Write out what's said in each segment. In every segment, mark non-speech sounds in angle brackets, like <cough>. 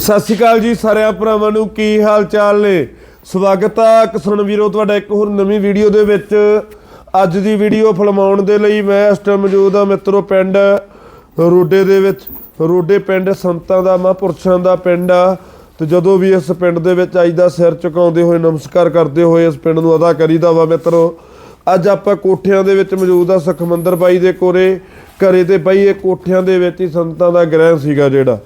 ਸਤਿ ਸ਼੍ਰੀ ਅਕਾਲ ਜੀ ਸਾਰਿਆਂ ਭਰਾਵਾਂ ਨੂੰ, ਕੀ ਹਾਲ ਚਾਲ ਨੇ? ਸਵਾਗਤ ਆ ਕਿਸਾਨ ਵੀਰੋ, ਤੁਹਾਡਾ ਇੱਕ ਹੋਰ ਨਵੀਂ ਵੀਡੀਓ ਦੇ ਵਿੱਚ। ਅੱਜ ਦੀ ਵੀਡੀਓ ਫਿਲਮਾਉਣ ਦੇ ਲਈ ਮੈਂ ਇਸ ਟਾਈਮ ਮੌਜੂਦ ਆ ਮਿੱਤਰੋ ਪਿੰਡ ਰੋਡੇ ਦੇ ਵਿੱਚ। ਰੋਡੇ ਪਿੰਡ ਸੰਤਾਂ ਦਾ, ਮਹਾਂਪੁਰਸ਼ਾਂ ਦਾ ਪਿੰਡ ਆ। ਤੇ ਜਦੋਂ ਵੀ ਇਸ ਪਿੰਡ ਦੇ ਵਿੱਚ ਆਈ ਦਾ ਸਿਰ ਝੁਕਾਉਂਦੇ ਹੋਏ, ਨਮਸਕਾਰ ਕਰਦੇ ਹੋਏ ਇਸ ਪਿੰਡ ਨੂੰ ਅਦਾ ਕਰੀਦਾ ਵਾ ਮਿੱਤਰੋ। ਅੱਜ ਆਪਾਂ ਕੋਠਿਆਂ ਦੇ ਵਿੱਚ ਮੌਜੂਦ ਆ ਸੁਖਮੰਦਰ ਬਾਈ ਦੇ ਕੋਰੇ ਘਰੇ ਤੇ ਬਾਈ ਇਹ ਕੋਠਿਆਂ ਦੇ ਵਿੱਚ ਹੀ ਸੰਤਾਂ ਦਾ ਗ੍ਰਹਿ ਸੀਗਾ ਜਿਹੜਾ।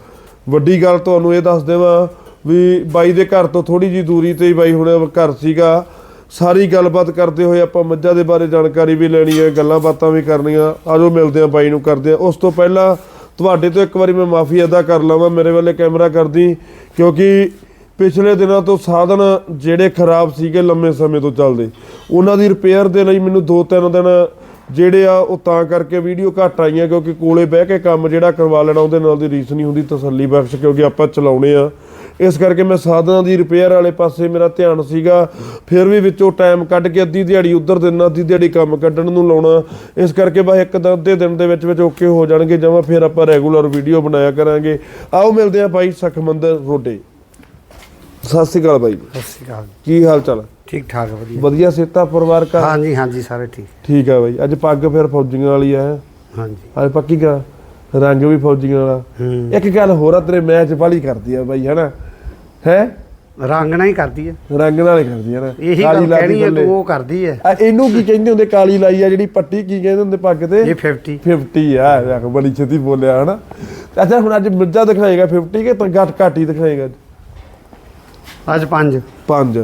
ਵੱਡੀ ਗੱਲ ਤੁਹਾਨੂੰ ਇਹ ਦੱਸ ਦੇਵਾਂ ਵੀ ਬਾਈ ਦੇ ਘਰ ਤੋਂ ਥੋੜੀ ਜੀ ਦੂਰੀ ਤੇ ਹੀ ਬਾਈ ਹੁਣ ਘਰ ਸੀਗਾ। ਸਾਰੀ ਗੱਲਬਾਤ ਕਰਦੇ ਹੋਏ ਆਪਾਂ ਮੱਝਾਂ ਦੇ ਬਾਰੇ ਜਾਣਕਾਰੀ ਵੀ ਲੈਣੀ ਹੈ, ਗੱਲਾਂ ਬਾਤਾਂ ਵੀ ਕਰਨੀਆਂ। ਆਜੋ ਮਿਲਦੇ ਆ ਬਾਈ ਨੂੰ ਕਰਦੇ ਆ ਉਸ ਤੋਂ ਪਹਿਲਾਂ ਤੁਹਾਡੇ ਤੋਂ ਇੱਕ ਵਾਰੀ ਮੈਂ ਮਾਫੀ ਅਦਾ ਕਰ ਲਵਾਂ ਮੇਰੇ ਵੱਲੇ ਕੈਮਰਾ ਕਰਦੀ, ਕਿਉਂਕਿ ਪਿਛਲੇ ਦਿਨਾਂ ਤੋਂ ਸਾਧਨ ਜਿਹੜੇ ਖਰਾਬ ਸੀਗੇ ਲੰਮੇ ਸਮੇਂ ਤੋਂ ਚੱਲਦੇ, ਉਹਨਾਂ ਦੀ ਰਿਪੇਅਰ ਦੇ ਲਈ ਮੈਨੂੰ 2-3 ਦਿਨ ਜਿਹੜੇ ਆ ਉਹ ਤਾਂ ਕਰਕੇ ਵੀਡੀਓ ਘੱਟ ਆਈਆਂ ਕਿਉਂਕਿ ਕੋਲੇ ਬਹਿ ਕੇ ਕੰਮ ਜਿਹੜਾ ਕਰਵਾ ਲੈਣਾ ਉਹਦੇ ਨਾਲ ਦੀ ਰੀਸ ਨਹੀਂ ਹੁੰਦੀ, ਤਸੱਲੀ ਬਖਸ਼ ਕਿਉਂਕਿ ਆਪਾਂ ਚਲਾਉਣੇ ਆ। ਇਸ ਕਰਕੇ ਮੈਂ ਸਾਧਨਾਂ ਦੀ ਰਿਪੇਅਰ ਵਾਲੇ ਪਾਸੇ ਮੇਰਾ ਧਿਆਨ ਸੀਗਾ। ਫਿਰ ਵੀ ਵਿੱਚੋਂ ਟਾਈਮ ਕੱਢ ਕੇ ਅੱਧੀ ਦਿਹਾੜੀ ਉੱਧਰ ਦਿਨ ਅੱਧੀ ਦਿਹਾੜੀ ਕੰਮ ਕੱਢਣ ਨੂੰ ਲਾਉਣਾ। ਇਸ ਕਰਕੇ ਬਸ ਇੱਕ ਤਾਂ ਅੱਧੇ ਦਿਨ ਦੇ ਵਿੱਚ ਵਿੱਚ ਓਕੇ ਹੋ ਜਾਣਗੇ, ਜਮਾਂ ਫਿਰ ਆਪਾਂ ਰੈਗੂਲਰ ਵੀਡੀਓ ਬਣਾਇਆ ਕਰਾਂਗੇ। ਆਓ ਮਿਲਦੇ ਆ ਭਾਈ ਸਖਮੰਦਰ ਰੋਡੇ। ਸਤਿ ਸ਼੍ਰੀ ਅਕਾਲ ਬਾਈ। ਸਤਿ ਸ਼੍ਰੀ ਅਕਾਲ ਕੀ ਹਾਲ ਚਾਲ? ਠੀਕ ਠਾਕ ਵਧੀਆ। ਵਧੀਆ ਸੇਤਾ ਪਰਿਵਾਰ ਘਰ? ਹਾਂਜੀ ਹਾਂਜੀ ਸਾਰੇ ਠੀਕ। ਠੀਕ ਆ ਬਾਈ। ਅੱਜ ਪੱਗ ਫਿਰ ਫੌਜੀਆਂ ਵਾਲੀ ਆ। ਹਾਂਜੀ। ਅੱਜ ਪੱਕੀ ਗਾ ਰੰਗ ਵੀ ਫੌਜੀਆਂ ਵਾਲਾ। ਇੱਕ ਗੱਲ ਹੋਰ ਆ ਤੇਰੇ ਮੈਚ ਵਾਲੀ ਕਰਦੀ ਆ ਬਾਈ ਹਨਾ? ਹੈ? ਰੰਗ ਨਾਲ ਹੀ ਕਰਦੀ ਹੈ ਰੰਗ ਨਾਲ ਹੀ ਕਰਦੀ ਆ ਨਾ। ਇਹੀ ਗੱਲ ਕਹਿਣੀ ਹੈ। ਤੂੰ ਉਹ ਕਰਦੀ ਹੈ ਆ ਇਹਨੂੰ ਕੀ ਕਹਿੰਦੇ ਹੁੰਦੇ? ਕਾਲੀ ਲਾਈ ਆ ਜਿਹੜੀ ਪੱਟੀ ਕੀ ਕਹਿੰਦੇ ਹੁੰਦੇ ਪੱਗ ਤੇ? ਇਹ 50 50 ਆ ਬੜੀ ਛੇਤੀ ਬੋਲਿਆ ਹਨਾ? ਅੱਛਾ ਹੁਣ ਅੱਜ ਮਿਰਜ਼ਾ ਦਿਖਾਏਗਾ 50 ਕਿ ਤਾਂ ਘੱਟ ਘੱਟ ਦਿਖਾਏਗਾ? ਅੱਜ 5 ਪੰਜ।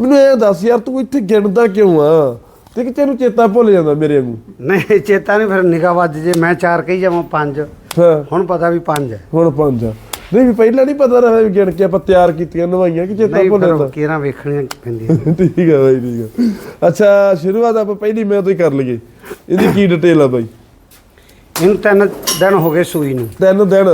ਮੈਨੂੰ ਇਹ ਦੱਸ ਯਾਰ ਤੂੰ ਇੱਥੇ ਗਿਣਦਾ ਕਿਉਂ ਆ? ਤੇ ਕਿ ਤੈਨੂੰ ਚੇਤਾ ਭੁੱਲ ਜਾਂਦਾ ਮੇਰੇ ਵਾਂਗੂ? ਨਹੀਂ ਚੇਤਾ ਨਹੀਂ ਫਿਰ ਨਿਗਾਹ ਵੱਜ ਜੇ ਮੈਂ ਚਾਰ ਕਹੀ ਜਾਵਾਂ 5 ਹਾਂ। ਹੁਣ ਪਤਾ ਵੀ 5 ਹੈ। ਹੁਣ ਪੰਜ ਆ। ਨਹੀਂ ਵੀ ਪਹਿਲਾਂ ਨਹੀਂ ਪਤਾ ਰਿਹਾ ਵੀ ਗਿਣ ਕੇ ਆਪਾਂ ਤਿਆਰ ਕੀਤੀਆਂ ਨਵਾਈਆਂ ਕਿ ਚੇਤਾ ਨਹੀਂ ਭੁੱਲ ਜਾਂਦਾ? ਫਿਰ ਕਿਹੜਾ ਵੇਖਣੀਆਂ ਪੈਂਦੀਆਂ? <laughs> ਠੀਕ ਹੈ ਬਾਈ ਠੀਕ ਹੈ ਅੱਛਾ ਸ਼ੁਰੂਆਤ ਆਪਾਂ ਪਹਿਲੀ ਮੈਂ ਤੋਂ ਹੀ ਕਰ ਲਈਏ। ਇਹਦੀ ਕੀ ਡਿਟੇਲ ਆ ਬਾਈ? ਇਹਨੂੰ ਤਿੰਨ ਦਿਨ ਹੋ ਗਏ ਸੂਈ ਨੂੰ। ਤਿੰਨ ਦਿਨ?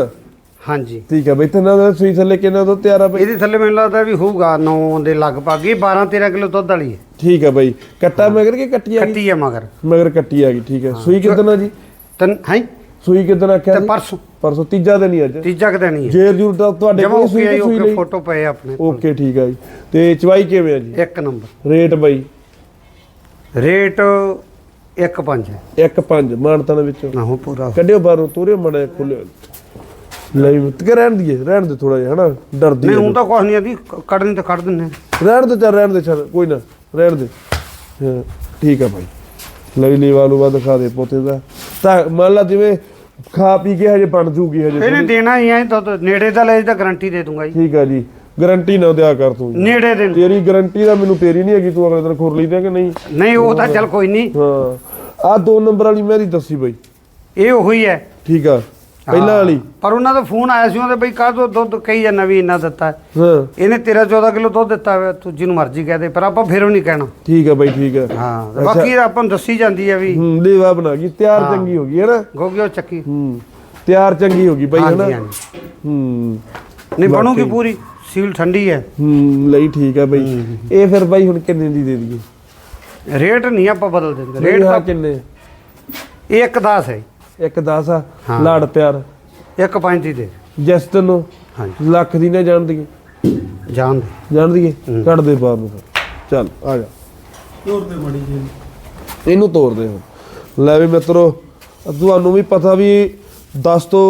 ਹਾਂਜੀ। ਠੀਕ ਹੈ ਬਾਈ ਤਿੰਨਾਂ ਦਿਨ ਸੂਈ ਥੱਲੇ ਕਿੰਨਾ ਦੁੱਧ ਤਿਆਰ ਆ ਬਾਈ? ਇਹਦੇ ਥੱਲੇ ਮੈਨੂੰ ਲੱਗਦਾ ਵੀ ਹੋਊਗਾ 9 ਦੇ ਲਗਭਗ ਇਹ 12 13 ਕਿਲੋ ਦੁੱਧ ਵਾਲੀ ਹੈ। ਠੀਕ ਹੈ ਬਾਈ ਕੱਟਾ ਮਗਰ ਕਿ ਕੱਟੀ ਆ ਗਈ? ਕੱਟੀ ਹੈ ਮਗਰ। ਮਗਰ ਕੱਟੀ ਆ ਗਈ ਠੀਕ ਹੈ। ਸੂਈ ਕਿਦਨ ਆ ਜੀ? ਤਨ ਹੈ? ਸੂਈ ਕਿਦਨ ਆਖਿਆ ਤੇ? ਪਰਸੋਂ। ਪਰਸੋਂ ਤੀਜਾ ਦਿਨ ਹੀ ਅੱਜ ਤੀਜਾ ਕਦੇ ਨਹੀਂ ਹੈ ਜੇਰ ਜੂਰ ਤਾਂ ਤੁਹਾਡੇ ਕੋਲ ਸੂਈ ਤੇ ਸੂਈ ਲਈ। ਫੋਟੋ ਪਏ ਆਪਣੇ। ਓਕੇ ਠੀਕ ਹੈ ਜੀ। ਤੇ ਚਵਾਈ ਕਿਵੇਂ ਆ ਜੀ? ਇੱਕ ਨੰਬਰ। ਰੇਟ ਬਾਈ? ਰੇਟ 1.5 ਹੈ 1.5 ਮਾਨਤਾਂ ਦੇ ਵਿੱਚੋਂ। ਨਾ ਹੋ ਪੂਰਾ। ਕੱਢਿਓ ਬਾਹਰੋਂ ਤੋਰਿਓ ਮੜੇ ਖੁੱਲੇ ਲਈ ਤੇ ਰਹਿਣ ਦੀਏ ਰਹਿਣ ਦੇ ਥੋੜਾ ਜਿਹਾ ਹਨਾ? ਡਰਦੀ ਨਹੀਂ ਹੁਣ ਤਾਂ ਨਹੀਂ ਆਦੀ ਕੱਢਣੀ ਤਾਂ ਕੱਢ ਦਿੰਨੇ ਰਹਿਣ ਦੇ ਚੱਲ ਰਹਿਣ ਦੇ ਚੱਲ ਕੋਈ ਨਾ ਰਹਿਣ ਦੇ। ਠੀਕ ਆ ਭਾਈ। ਲਈ ਲਈ ਵਾਲੂ ਵਾ ਦਿਖਾ ਦੇ ਪੋਤੇ ਦਾ। ਤਾਂ ਮੰਨ ਲਾ ਜਿਵੇਂ ਖਾ ਪੀ ਕੇ ਹਜੇ ਬਣ ਜੂਗੀ ਹਜੇ ਇਹਨੇ। ਦੇਣਾ ਹੀ ਐ ਤਾਂ ਨੇੜੇ ਦਾ ਲੈ ਤਾਂ ਗਾਰੰਟੀ ਦੇ ਦੂੰਗਾ ਜੀ। ਠੀਕ ਆ ਜੀ। ਗਾਰੰਟੀ ਨਾ ਦਿਆ ਕਰ ਤੂੰ। ਨੇੜੇ ਦੇ ਤੇਰੀ ਗਾਰੰਟੀ ਦਾ ਮੈਨੂੰ ਤੇਰੀ ਨਹੀਂ ਹੈਗੀ ਤੂੰ ਅਗਲੇ ਦਿਨ ਖੁਰ ਲਈ ਦੇ ਕਿ ਨਹੀਂ? ਨਹੀਂ ਉਹ ਤਾਂ ਚੱਲ ਕੋਈ ਨਹੀਂ ਹਾਂ। ਆ ਦੋ ਨੰਬਰ ਵਾਲੀ ਮੇਰੀ ਦੱਸੀ ਬਾਈ। ਇਹ ਉਹੀ ਹੈ। ਠੀਕ ਆ। ਪਹਿਲਾਂ ਹਾਂ। ਵਾਲੀ। ਪਰ ਉਹਨਾਂ ਦਾ ਫੋਨ ਆਇਆ ਸੀ ਉਹਦੇ ਬਈ ਕਾਹਦੋਂ ਦੁੱਧ ਕਹੀ ਜਾਂਦਾ ਵੀ ਇੰਨਾ ਦਿੱਤਾ। ਹੈ। ਹਾਂ ਇਹਨੇ 13 14 ਕਿਲੋ ਦੁੱਧ ਦਿੱਤਾ ਹੋਇਆ ਤੂੰ ਜਿਹਨੂੰ ਮਰਜ਼ੀ ਕਹਿ ਦੇ ਪਰ ਆਪਾਂ ਫੇਰੋਂ ਨਹੀਂ ਕਹਿਣਾ। ਠੀਕ ਆ ਬਾਈ ਠੀਕ ਆ। ਹਾਂ ਤੇ ਬਾਕੀ ਆਪਾਂ ਨੂੰ ਦੱਸੀ ਜਾਂਦੀ ਹੈ ਵੀ ਹੂੰ ਲੇਵਾ ਬਣਾ ਗਈ ਤਿਆਰ ਹਾਂ। ਚੰਗੀ ਹੋ ਗਈ ਹੈ ਨਾ? ਗੋਗੀ ਉਹ ਚੱਕੀ। ਹੂੰ ਤਿਆਰ ਚੰਗੀ ਹੋ ਗਈ ਬਾਈ ਹੈ ਨਾ? ਹਾਂਜੀ ਹਾਂਜੀ। ਹੂੰ। ਨਹੀਂ ਬਣੂਗੀ। ਪੂਰੀ ਸੀਲ ਠੰਡੀ ਹੈ। ਹੂੰ ਲਈ ਠੀਕ ਆ ਬਾਈ। ਇਹ ਫਿਰ ਬਾਈ ਹੁਣ ਕਿੰਨੇ ਦੀ ਦੇ ਦਈਏ? ਰੇਟ ਨਹੀਂ ਆਪਾਂ ਬਦਲ ਦਿੰਦੇ ਰੇਟ ਰੇਟ ਤਾਂ ਕਿੰਨੇ? ਇਹ ਇੱਕ 10 ਹੈ। ਇੱਕ 10 ਆ ਹਾਂ। ਲਾੜ ਪਿਆਰ। ਇੱਕ 5 ਦੀ ਦੇ। ਜਿਸ ਤੈਨੂੰ ਹਾਂਜੀ। ਲੱਖ ਦੀ ਨਾ ਜਾਣ ਜਾਣ ਦੇ। ਜਾਣ। ਕੱਢ ਦੇ ਬਾਹਰ ਨੂੰ। ਫਿਰ ਚੱਲ ਆ ਜਾ। ਤੋੜ ਦੇ ਮੜੀ ਜੀ ਇਹਨੂੰ ਤੋੜ ਦੇ ਹੁਣ। ਲੈ ਵੀ ਮਿੱਤਰੋ ਤੁਹਾਨੂੰ ਵੀ ਪਤਾ ਵੀ 10 ਤੋਂ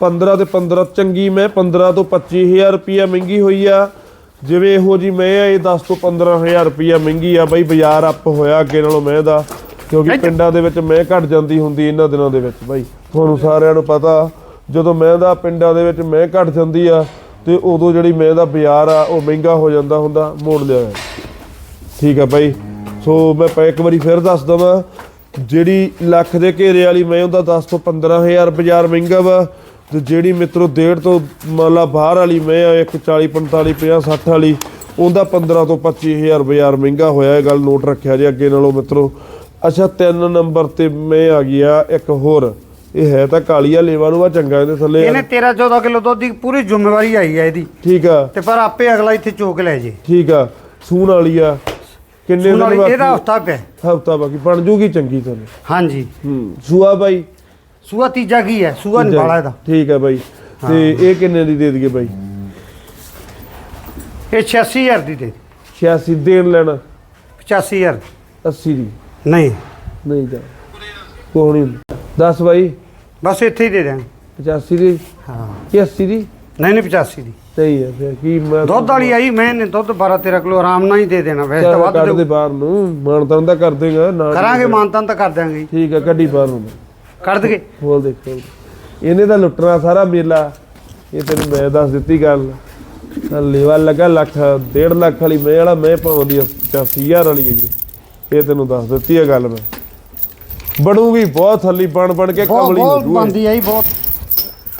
15 ਤੇ 15 ਚੰਗੀ ਮੈਂ 15 ਤੋਂ 25000 ਰੁਪਿਆ ਮਹਿੰਗੀ ਹੋਈ ਆ। ਜਿਵੇਂ ਇਹੋ ਜੀ ਮੈਂ ਆ ਇਹ 10 ਤੋਂ 15000 ਰੁਪਿਆ ਮਹਿੰਗੀ ਆ। ਬਾਈ ਬਾਜ਼ਾਰ ਅੱਪ ਹੋਇਆ ਅੱਗੇ ਨਾਲੋਂ ਮੈਂ ਦਾ। ਕਿਉਂਕਿ ਪਿੰਡਾਂ ਦੇ ਵਿੱਚ ਮੈਂ ਘਟ ਜਾਂਦੀ ਹੁੰਦੀ ਇਹਨਾਂ ਦਿਨਾਂ ਦੇ ਵਿੱਚ ਬਾਈ। ਤੁਹਾਨੂੰ ਸਾਰਿਆਂ ਨੂੰ ਪਤਾ ਜਦੋਂ ਮੈਂ ਦਾ ਪਿੰਡਾਂ ਦੇ ਵਿੱਚ ਮੈਂ ਘਟ ਜਾਂਦੀ ਆ ਤੇ ਉਦੋਂ ਜਿਹੜੀ ਮੈਂ ਦਾ ਬਾਜ਼ਾਰ ਆ ਉਹ ਮਹਿੰਗਾ ਹੋ ਜਾਂਦਾ ਹੁੰਦਾ ਮੋੜ ਲਿਆ ਠੀਕ ਆ ਬਾਈ। ਸੋ ਮੈਂ ਪ- ਇੱਕ ਵਾਰੀ ਫਿਰ ਦੱਸ ਦਵਾਂ ਜਿਹੜੀ ਲੱਖ ਦੇ ਘੇਰੇ ਵਾਲੀ ਮੈਂ ਉਹਦਾ 10 ਤੋਂ 15000 ਬਾਜ਼ਾਰ ਮਹਿੰਗਾ ਵਾ ਤੇ ਜਿਹੜੀ ਮਿੱਤਰੋ ਡੇਢ ਤੋਂ ਮੰਨ ਲਾ ਬਾਹਰ ਵਾਲੀ ਮੈਂ ਆ ਇੱਕ 40 45 50 60 ਵਾਲੀ ਉਹਦਾ 15 ਤੋਂ 25000 ਬਾਜ਼ਾਰ ਮਹਿੰਗਾ ਹੋਇਆ ਇਹ ਗੱਲ ਨੋਟ ਰੱਖਿਆ ਜੇ ਅੱਗੇ ਨਾਲੋਂ ਮਿੱਤਰੋ। ਅੱਛਾ ਤਿੰਨ ਨੰਬਰ ਤੇ ਮੈਂ ਆ ਗਿਆ ਇੱਕ ਹੋਰ। ਇਹ ਹੈ ਤਾਂ ਕਾਲੀਆ ਲੇਵਾ ਨੂੰ ਆ ਚੰਗਾ ਇਹਦੇ ਥੱਲੇ ਇਹਨੇ 13 14 ਕਿਲੋ ਦੁੱਧ ਦੀ ਪੂਰੀ ਜ਼ਿੰਮੇਵਾਰੀ ਆਈ ਹੈ ਇਹਦੀ। ਠੀਕ ਆ। ਤੇ ਪਰ ਆਪੇ ਅਗਲਾ ਇੱਥੇ ਚੋਕ ਲੈ ਜੇ। ਠੀਕ ਆ। ਸੂਣ ਵਾਲੀ ਆ। ਕਿੰਨੇ ਦਿਨ ਵਾਲੀ ਬਾਕੀ? ਇਹਦਾ ਹਫਤਾ ਪਿਆ ਹਫਤਾ ਬਾਕੀ। ਬਣ ਜੂਗੀ ਚੰਗੀ ਤੁਹਾਨੂੰ ਹਾਂਜੀ। ਹੂੰ। ਸੂਆ ਬਾਈ? ਸੂਆ ਤੀਜਾ ਕੀ ਹੈ? ਸੂਆ ਨਹੀਂ ਬਾਲਾ ਇਹਦਾ। ਠੀਕ ਹੈ ਬਾਈ। ਤੇ ਇਹ ਕਿੰਨੇ ਦੀ ਦੇ ਦਈਏ ਬਾਈ? ਇਹ 86000 ਦੀ ਦੇ 86 ਦੇਣ ਲੈਣਾ। 85000 80 ਦੀ। ਨਹੀਂ। ਨਹੀਂ ਜਾ ਨਹੀਂ। ਦੱਸ ਬਾਈ। ਬਸ ਇੱਥੇ ਹੀ ਦੇ ਦਿਆਂ 85 ਦੀ? ਹਾਂ। ਕਿ 80 ਦੀ? ਨਹੀਂ ਨਹੀਂ 85 ਦੀ। ਸਹੀ ਹੈ ਫਿਰ। ਕੀ ਮੈਂ ਦੁੱਧ ਵਾਲੀ ਆਈ ਮੈਂ ਨੇ ਦੁੱਧ 12 13 ਕਿਲੋ ਆਰਾਮ ਨਾਲ ਹੀ ਦੇ ਦੇਣਾ। ਵੈਸੇ ਤਾਂ ਵੱਧ ਕੱਢ ਦੇ। ਬਾਹਰ ਨੂੰ। ਮਾਨਤਨ ਤਾਂ ਕਰ ਦੇਗਾ ਨਾ ਕਰਾਂਗੇ ਮਾਨਤਾਨ ਤਾਂ ਕਰ ਦਿਆਂਗੇ। ਠੀਕ ਹੈ ਕੱਢੀ ਬਾਹਰ ਨੂੰ। ਕਰ ਦਗੇ ਬੋਲ ਦੇਖ। ਇਹਨੇ ਤਾਂ ਲੁੱਟਣਾ ਸਾਰਾ ਮੇਲਾ। ਇਹ ਤੈਨੂੰ ਮੈਂ ਦੱਸ ਦਿੱਤੀ ਗੱਲ। ਲੇਵਾ ਲੱਗਾ ਲੱਖ ਡੇਢ ਲੱਖ ਵਾਲੀ ਮੈਂ ਵਾਲਾ ਮੈਂ ਪਾਉਂਦੀ 85000 ਵਾਲੀ ਹੈ ਜੀ ਇਹ ਤੈਨੂੰ ਦੱਸ ਦਿੱਤੀ ਹੈ ਗੱਲ ਮੈਂ। ਬਣੂਗੀ ਬਹੁਤ ਥੱਲੀ ਬਣ ਬਣ ਕੇ ਬਹੁਤ ਕਮਲੀ ਹੋ ਬਹੁਤ ਜੂ ਬੰਦੀ ਆਈ ਬਹੁਤ।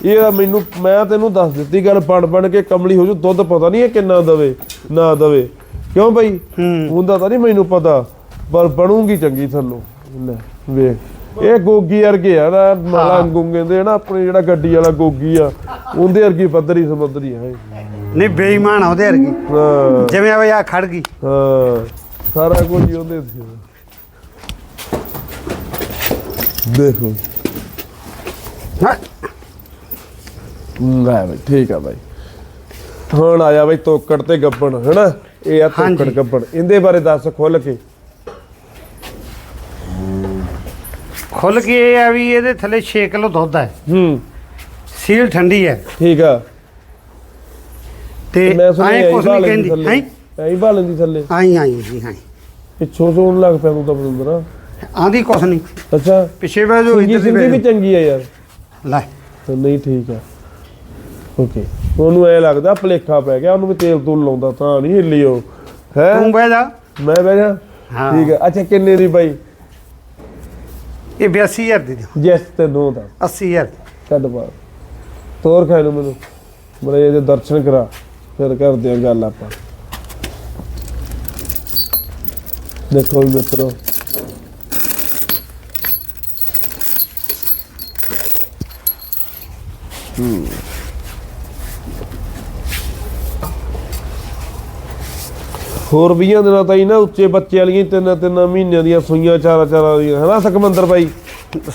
ਇਹ ਤਾਂ ਮੈਨੂੰ ਮੈਂ ਤੈਨੂੰ ਦੱਸ ਦਿੱਤੀ ਗੱਲ ਬਣ ਬਣ ਕੇ ਕਮਲੀ ਹੋ ਜੂ। ਦੁੱਧ ਪਤਾ ਨਹੀਂ ਇਹ ਕਿੰਨਾ ਦਵੇ ਨਾ ਦਵੇ। ਕਿਉਂ ਬਈ? ਹੂੰ। ਹੁੰਦਾ ਤਾਂ ਨਹੀਂ ਮੈਨੂੰ ਪਤਾ ਪਰ ਬਣੂਗੀ ਚੰਗੀ ਥੱਲੋਂ। ਲੈ ਵੇਖ। ਇਹ ਗੋਗੀ ਵਰਗੇ ਆ ਨਾ ਮਾਲਾ ਗੁੰਗੇ ਦੇ ਨਾ ਆਪਣੇ ਜਿਹੜਾ ਗੱਡੀ ਵਾਲਾ ਗੋਗੀ ਆ ਉਹਦੇ ਵਰਗੀ ਪੱਧਰੀ ਸਮੁੰਦਰੀ ਹੈ ਨਹੀਂ ਬੇਈਮਾਨ ਆ ਉਹਦੇ ਵਰਗੀ। ਹਾਂ। ਜਿਵੇਂ ਆ ਆ ਖੜ ਗਈ। ਹਾਂ। ਸਾਰਾ ਕੁਝ ਹੀ ਉਹਦੇ ਸੀ। ਦੇਖੋ ਹਾਂ, ਲੈ ਬਈ ਠੀਕ ਆ ਬਾਈ। ਹੁਣ ਆਇਆ ਬਈ ਤੋਕੜ ਤੇ ਗੱਬਣ ਹੈਨਾ? ਇਹ ਆ ਤੋਕੜ। ਗੱਬਣ। ਇਹਦੇ ਬਾਰੇ ਦੱਸ ਖੁੱਲ ਕੇ। ਖੁੱਲ ਕੇ ਇਹ ਆ ਵੀ ਇਹਦੇ ਥੱਲੇ 6 ਕਿਲੋ ਦੁੱਧ ਹੈ। ਹੂੰ। ਸੀਲ ਠੰਡੀ ਹੈ। ਠੀਕ ਆ। ਤੇ ਮੈਂ ਸੁਣਿਆ ਕੁਛ ਨਹੀਂ ਕਹਿੰਦੀ ਹੈ? ਐਂ ਬਾਲਣ ਦੀ ਥੱਲੇ? ਆਈ ਆਈ ਜੀ ਹਾਂ ਪਿੱਛੋਂ ਸੋਣ ਲੱਗ ਪਿਆ ਤੂੰ ਤਾਂ ਬਰਿੰਦਰ ਆਂਦੀ ਕੁਛ ਨਹੀਂ ਅੱਛਾ। ਪਿੱਛੇ ਬਹਿ ਜੋ ਸਿੰਗੀ ਇੱਧਰ ਸਿੰਗੀ ਵੀ ਦੀ ਚੰਗੀ ਆ ਯਾਰ। ਲੈ। ਤਾਂ ਨਹੀਂ ਠੀਕ ਆ। ਓਕੇ। ਉਹਨੂੰ ਐ ਲੱਗਦਾ ਭਲੇਖਾ ਪੈ ਗਿਆ ਉਹਨੂੰ ਵੀ ਤੇਲ ਤੂਲ ਲਾਉਂਦਾ ਤਾਂ ਨਹੀਂ ਹਿੱਲੀ ਉਹ। ਹੈ? ਤੂੰ ਬਹਿ ਜਾ। ਮੈਂ ਬਹਿ ਜਾ? ਹਾਂ। ਠੀਕ ਆ। ਅੱਛਾ ਕਿੰਨੇ ਦੀ ਬਾਈ? ਇਹ 82000 ਦੀ ਦਿਓ। ਜੈਸ ਤੇ ਨੋ ਦਾ। 80000 ਛੱਡ ਬਾਹਰ। ਤੋਰ ਖਾਏ ਨੂੰ ਮੈਨੂੰ। ਬੜੇ ਇਹਦੇ ਦਰਸ਼ਨ ਕਰਾ। ਫਿਰ ਕਰਦੇ ਆ ਗੱਲ ਆਪਾਂ। ਦੇਖੋ ਵੀ ਮਿੱਤਰੋ ਹੂੰ। ਹੋਰ 20 ਦਿਨਾਂ ਤਾਈ ਨਾ ਉੱਚੇ ਬੱਚੇ ਵਾਲੀਆਂ ਤਿੰਨ ਤਿੰਨ ਮਹੀਨਿਆਂ ਦੀਆਂ ਸੂਈਆਂ ਚਾਰਾ ਚਾਰਾ ਦੀਆਂ। ਹਨਾ ਸਕਮੰਦਰ ਬਾਈ?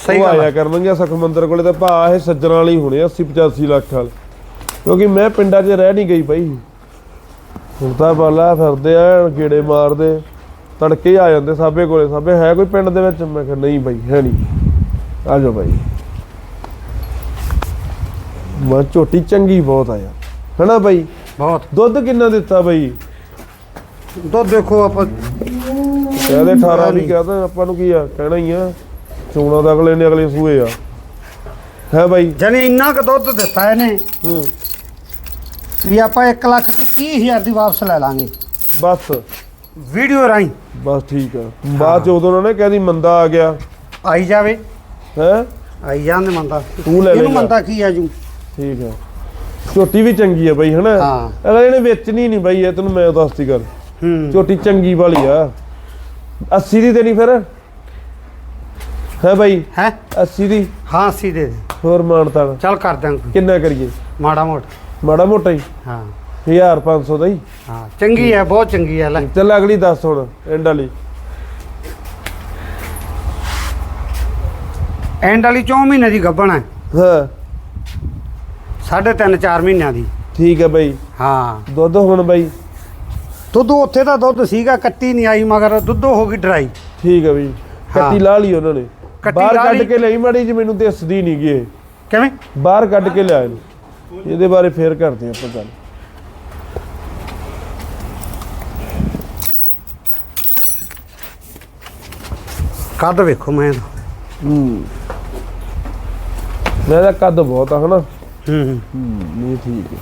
ਸਹੀ ਗੱਲ ਆਇਆ। ਕਰਨਗੇ ਸੁਖਮੰਦਰ ਕੋਲੇ ਤਾਂ ਭਾ ਇਹ ਸੱਜਣਾ ਵਾਲੀ ਹੋਣੇ 80 85 ਲੱਖ ਵਾਲੇ। ਕਿਉਂਕਿ ਮੈਂ ਪਿੰਡਾਂ 'ਚ ਰਹਿ ਨਹੀਂ ਗਈ ਬਾਈ। ਹੁਣ ਤਾਂ ਬਾਲਾ ਫਿਰਦੇ ਆ ਕੀੜੇ ਮਾਰਦੇ। ਤੜਕੇ ਆ ਜਾਂਦੇ ਸਾਬੇ ਕੋਲੇ ਸਾਬੇ ਹੈ ਕੋਈ ਪਿੰਡ ਦੇ ਵਿੱਚ? ਮੈਂ ਕਿਹਾ ਨਹੀਂ ਬਾਈ ਹੈ ਨਹੀਂ। ਆ ਜਾਓ ਬਾਈ। ਮਾ ਝੋਟੀ ਚੰਗੀ ਬਹੁਤ ਆ ਯਾਰ। ਹਨਾ ਬਾਈ? ਬਹੁਤ। ਦੁੱਧ ਕਿੰਨਾ ਦਿੱਤਾ ਬਾਈ? ਦੁੱਧ ਦੇਖੋ ਆਪਾਂ ਕਹਿੰਦੇ 18 ਵੀ ਕਹਦਾ ਆਪਾਂ ਨੂੰ ਕੀ ਆ ਕਹਿਣਾ ਹੀ ਆ। ਚੋਣਾ ਦਾ ਅਗਲੇ ਨੇ ਅਗਲੇ ਸੂਏ ਆ। ਹੈ ਬਾਈ? ਜਨੇ ਇੰਨਾ ਕੁ ਦੁੱਧ ਦਿੱਤਾ ਇਹਨੇ। ਹੂੰ। ਵੀ ਆਪਾਂ 1 ਲੱਖ ਤੇ 30000 ਦੀ ਵਾਪਸ ਲੈ ਲਾਂਗੇ। ਬਸ। ਵੀਡੀਓ ਰਾਹੀਂ। ਬਸ ਠੀਕ ਆ। ਬਾਅਦ ਚ ਉਦੋਂ ਉਹਨਾਂ ਨੇ ਕਹਿੰਦੀ ਮੰਦਾ ਆ ਗਿਆ। ਆਈ ਜਾਵੇ। ਹੈ? ਆਈ ਜਾਂਦੇ ਮੰਦਾ। ਤੂੰ ਲੈ ਇਹਨੂੰ ਲਏਗਾ। ਮੰਦਾ ਕੀ ਆ ਜੂ? ਠੀਕ ਆ। ਝੋਟੀ ਵੀ ਚੰਗੀ ਆ ਬਾਈ ਹਨਾ? ਹਾਂ। ਅਗਲੇ ਨੇ ਵੇਚਣੀ ਨਹੀਂ ਬਾਈ ਇਹ ਤੈਨੂੰ ਮੈਂ ਦੱਸਤੀ ਗੱਲ। ਹੂੰ। ਝੋਟੀ ਚੰਗੀ ਵਾਲੀ ਆ। 80 ਦੀ ਦੇਣੀ ਫਿਰ? ਹੈ ਬਾਈ? ਹੈ? 80 ਦੀ? ਹਾਂ ਸੀ ਦੇ ਦੇ। ਹੋਰ ਮਾਨਤਾਨ ਚੱਲ ਕਰ ਦਾਂਗੇ ਕਿੰਨਾ ਕਰੀਏ? ਮਾੜਾ ਮੋਟ। ਮਾੜਾ ਮੋਟਾ ਹੀ। ਹਾਂ। 1500 ਦਾ ਹੀ। ਹਾਂ ਚੰਗੀ ਹੈ ਬਹੁਤ ਚੰਗੀ ਹੈ ਲੈ। ਚੱਲ ਅਗਲੀ ਦੱਸ ਹੁਣ ਐਂਡ ਵਾਲੀ। ਐਂਡ ਵਾਲੀ 4 ਮਹੀਨੇ ਦੀ ਗੱਭਣ ਹੈ। ਹਾਂ। ਸਾਢੇ ਤਿੰਨ 4 ਮਹੀਨਿਆਂ ਦੀ। ਠੀਕ ਹੈ ਬਾਈ। ਹਾਂ। ਦੁੱਧ ਹੁਣ ਬਾਈ। ਦੁੱਧ ਉੱਥੇ ਤਾਂ ਦੁੱਧ ਸੀਗਾ ਕੱਟੀ ਨਹੀਂ ਆਈ ਮਗਰ ਦੁੱਧ ਹੋ ਗਈ ਡਰਾਈ ਠੀਕ ਹੈ ਬਈ। ਕੱਟੀ। ਲਾ ਲਈ ਉਹਨਾਂ ਨੇ। ਬਾਹਰ ਕੱਢ। ਕੇ ਲਈ ਮਾੜੀ ਜੀ ਮੈਨੂੰ ਦਿਸਦੀ ਨਹੀਂ ਗੀ ਇਹ। ਕਿਵੇਂ? ਬਾਹਰ ਕੱਢ ਕੇ ਲਿਆ ਇਹਨੂੰ ਇਹਦੇ ਬਾਰੇ ਫੇਰ ਕਰਦੇ ਆਪਾਂ ਗੱਲ। ਕੱਦ ਵੇਖੋ ਮੈਂ ਹੂੰ। ਇਹਦਾ ਕੱਦ ਬਹੁਤ ਆ ਹਨਾ? ਹੂੰ ਹੂੰ। ਹੂੰ ਨਹੀਂ ਠੀਕ ਹੈ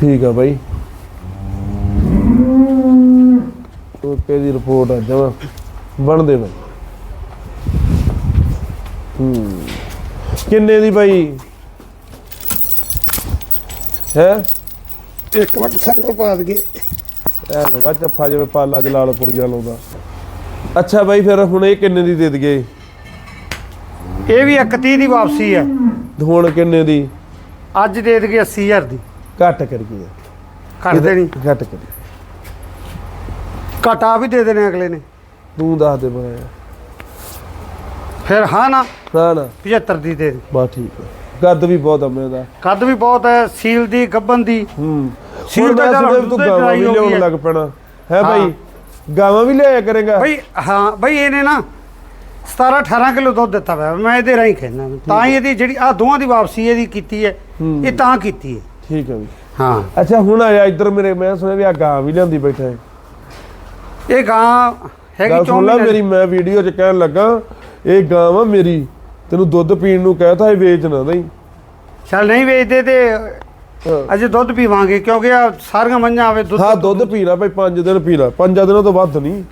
ਠੀਕ ਆ ਬਾਈ। ਓਕੇ ਦੀ ਰਿਪੋਰਟ ਆ ਜਮਾ। ਬਣਦੇ ਬਾਈ। ਹੂੰ। ਕਿੰਨੇ ਦੀ ਬਾਈ? ਹੈ? ਇੱਕ ਮਿੰਟ ਸੰਗਲ ਪਾ ਦਈਏ। ਐ ਲਗਾ ਚੱਫਾ ਜਿਵੇਂ ਪਾਲਾ ਚ ਲਾਲਪੁਰੀਆ ਲਾਉਂਦਾ ਅੱਛਾ ਬਾਈ ਫਿਰ ਹੁਣ ਇਹ ਕਿੰਨੇ ਦੀ ਦੇ ਦਈਏ? ਇਹ ਵੀ 130 ਦੀ ਵਾਪਸੀ ਹੈ ਹੁਣ ਕਿੰਨੇ ਦੀ? ਅੱਜ ਦੇ ਦਈਏ 80000 ਦੀ। ਘੱਟ ਕਰੀਏ। ਘੱਟ ਦੇਣੀ। ਘੱਟ ਕਰੀ ਘਟਾ ਵੀ ਦੇ ਦੇਣੇ ਅਗਲੇ ਨੇ। ਤੂੰ ਦੱਸ ਦੇ ਬਣਾਇਆ ਫਿਰ ਹਾਂ ਨਾ ਨਾ ਨਾ। 75 ਦੀ ਦੇ ਦੇ। ਬਸ ਠੀਕ ਹੈ ਕੱਦ ਵੀ ਬਹੁਤ ਆ ਮੈਂ ਦਾ। ਕੱਦ ਵੀ ਬਹੁਤ ਹੈ ਸੀਲ ਦੀ ਗੱਬਨ ਦੀ। ਹੂੰ। ਸੀਲ ਤਾਂ ਚੱਲ ਤੂੰ ਗਾਵਾਂ ਵੀ ਲਿਆਉਣ। ਲੱਗ ਪੈਣਾ। ਹੈ। ਭਾਈ ਗਾਵਾਂ ਵੀ ਲਿਆਇਆ ਕਰੇਗਾ। ਬਈ ਹਾਂ ਬਈ ਇਹਨੇ ਨਾ 17 18 ਕਿਲੋ ਦੁੱਧ ਦਿੱਤਾ ਹੋਇਆ। ਮੈਂ ਇਹਦੇ ਰਾਹੀਂ ਖੇਡਣਾ ਤਾਂ ਹੀ ਇਹਦੀ ਜਿਹੜੀ ਆ ਦੋਵਾਂ ਦੀ ਵਾਪਸੀ ਇਹਦੀ ਕੀਤੀ ਹੈ। ਇਹ ਤਾਂ ਕੀਤੀ ਹੈ। ਠੀਕ ਹੈ ਵੀ ਹਾਂ। ਅੱਛਾ ਹੁਣ ਆਇਆ ਇੱਧਰ ਮੇਰੇ ਮੈਂ ਸੁਣਿਆ ਵੀ ਆ ਗਾਂ ਵੀ ਲਿਆਂਦੀ ਬੈਠਾ ਹੈ। ਇਹ ਗਾਂ ਹੈਗੀ ਗੱਲ ਸੁਣ ਲੈ ਚੌਂ ਮੇਰੀ ਮੈਂ ਵੀਡੀਓ 'ਚ ਕਹਿਣ ਲੱਗਾ ਇਹ ਗਾਂ ਵਾ ਮੇਰੀ। ਤੈਨੂੰ ਦੁੱਧ ਪੀਣ ਨੂੰ ਕਹਿਤਾ ਇਹ ਵੇਚ ਨਾ ਨਹੀਂ ਚੱਲ ਨਹੀਂ ਵੇਚਦੇ ਤੇ ਅਜੇ ਦੁੱਧ ਪੀਵਾਂਗੇ ਕਿਉਂਕਿ ਆ ਸਾਰੀਆਂ ਮੰਝਾਂ ਆਵੇ ਦੁੱਧ ਹਾਂ ਦੁੱਧ ਪੀਣਾ ਭਾਈ 5 ਦਿਨ ਪੀਣਾ 5 ਦਿਨਾਂ ਤੋਂ ਵੱਧ ਨਹੀਂ।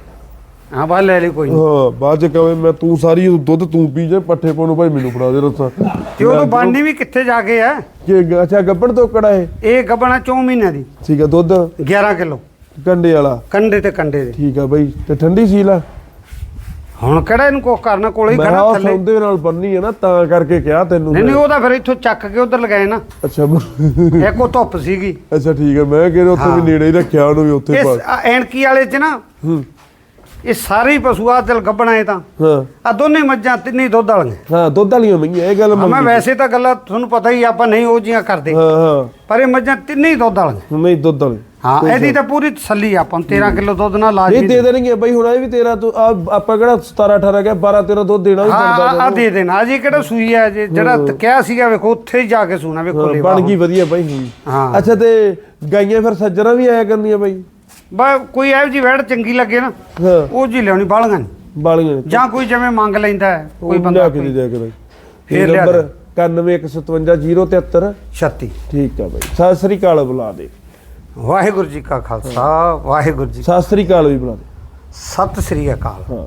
ਹਾਂ ਬਾ ਲੈ ਲਈ ਕੋਈ ਨਹੀਂ ਹਾਂ ਬਾਅਦ ਚ ਕਹੇ ਮੈਂ ਤੂੰ ਸਾਰੀ ਦੁੱਧ ਤੂੰ ਪੀ ਜਾ ਪੱਠੇ ਪਾਉਣ ਭਾਈ ਮੈਨੂੰ ਫੜਾ ਦੇ ਰਸਾ। ਤੇ ਉਹ ਬਾਂਡੀ ਵੀ ਕਿੱਥੇ ਜਾ ਕੇ ਹੈ ਕਿ ਅੱਛਾ ਗੱਪਣ ਤੋਂ ਕੜਾ ਹੈ ਇਹ ਗੱਬਣਾ 4 ਮਹੀਨਿਆਂ ਦੀ। ਠੀਕ ਆ ਦੁੱਧ? 11 ਕਿਲੋ। ਕੰਡੇ ਵਾਲਾ। ਕੰਡੇ ਤੇ ਕੰਡੇ ਦੇ। ਠੀਕ ਆ ਬਾਈ ਤੇ ਠੰਡੀ ਸੀਲ ਆ? ਹੁਣ ਕਿਹੜਾ ਇਹਨੂੰ ਕੁਛ ਕਰਨਾ ਕੋਲੇ ਹੀ ਮੈਂ ਖੜਾ ਉਹ ਥੱਲੇ? ਸੌਂਦੇ ਨਾਲ ਬੰਨੀ ਹੈ ਨਾ ਤਾਂ ਕਰਕੇ ਕਿਹਾ ਤੈਨੂੰ ਨਹੀਂ ਨਹੀਂ ਉਹਦਾ ਫਿਰ ਇੱਥੋਂ ਚੱਕ ਕੇ ਉਧਰ ਲਗਾਏ ਨਾ। ਅੱਛਾ। ਇੱਕ ਉਹ ਧੁੱਪ ਸੀਗੀ। ਅੱਛਾ ਠੀਕ ਹੈ ਮੈਂ ਕਿਹਾ ਉੱਥੇ ਵੀ। ਨੇੜੇ ਹੀ ਰੱਖਿਆ ਉਹਨੂੰ ਵੀ ਉੱਥੇ ਇਸ ਪਾ। ਆ ਐਨਕੀ ਵਾਲੇ ਚ ਨਾ ਹੂੰ। ਇਹ ਸਾਰੇ ਹੀ ਪਸ਼ੂ ਆ ਦਿਲ ਗੱਬਣਾ ਇਹ ਤਾਂ। ਹਾਂ। ਆ ਦੋਨੇ ਮੱਝਾਂ ਤਿੰਨੇ ਹੀ ਦੁੱਧ ਵਾਲੀਆਂ। ਹਾਂ ਦੁੱਧ ਵਾਲੀਆਂ ਮਈਆਂ ਇਹ ਗੱਲ ਹਾਂ, ਮੈਂ ਵੈਸੇ ਤਾਂ ਗੱਲਾਂ ਤੁਹਾਨੂੰ ਪਤਾ ਹੀ ਆਪਾਂ ਨਹੀਂ ਉਹ ਜੀਆਂ ਕਰਦੇ। ਹਾਂ ਹਾਂ। ਪਰ ਇਹ ਮੱਝਾਂ ਤਿੰਨੇ ਹੀ ਦੁੱਧ ਵਾਲੀਆਂ। ਨਹੀਂ ਦੁੱਧ ਵਾਲੀ ਹਾਂ ਇਹਦੀ ਤਾਂ ਪੂਰੀ ਤਸੱਲੀ ਆਪਾਂ ਨੂੰ 13 ਕਿਲੋ ਦੁੱਧ ਨਾਲ ਲਾਜ਼ਮੀ ਦੇ ਦੇਣਗੇ ਬਈ ਹੁਣ ਇਹ ਵੀ ਤੇਰਾ ਤੂੰ ਆ ਆਪਾਂ ਕਿਹੜਾ 17 18 ਗਿਆ 12 13 ਦੁੱਧ ਦੇਣਾ ਵੀ ਹਾਂ ਬਣਦਾ ਆ ਦੇ ਦੇਣਾ। ਅਜੇ ਕਿਹੜਾ ਸੂਈ ਆ ਜੇ ਜਿਹੜਾ ਕਿਹਾ ਸੀਗਾ ਵੇਖੋ ਉੱਥੇ ਹੀ ਜਾ ਕੇ ਸੂਣਾ ਵੇਖੋ ਹਾਂ, ਬਣ ਗਈ ਵਧੀਆ ਬਈ। ਹਾਂ। ਅੱਛਾ ਤੇ ਗਾਈਆਂ ਫਿਰ ਸੱਜਣਾ ਵੀ ਆਇਆ ਕਰਨੀਆਂ ਬਈ? ਬਾ ਕੋਈ ਇਹੋ ਜੀ ਵੈੜ ਚੰਗੀ ਲੱਗੇ ਨਾ ਹਾਂ। ਉਹ ਜੀ ਲਿਆਉਣੀ ਨਹੀਂ ਬਾਲੀਆਂ ਜਾਂ ਕੋਈ ਜਿਵੇਂ ਮੰਗ ਲੈਂਦਾ ਹੈ, ਕੋਈ ਬੰਦਾ ਲਿਆ ਕੇ ਦੇ ਕੋਈ ਦਿਆ ਕਰੋ। ਫੇਰ ਲਿਆ ਨੰਬਰ 91575073 36 ਠੀਕ ਆ ਬਈ। ਸਤਿ ਸ੍ਰੀ ਅਕਾਲ ਬੁਲਾ ਦੇ। ਵਾਹਿਗੁਰੂ ਜੀ ਕਾ ਖਾਲਸਾ ਵਾਹਿਗੁਰੂ ਜੀ ਸਤਿ ਸ੍ਰੀ ਅਕਾਲ ਵੀ ਬੁਲਾ ਦੇ। ਸਤਿ ਸ੍ਰੀ ਅਕਾਲ। ਹਾਂ।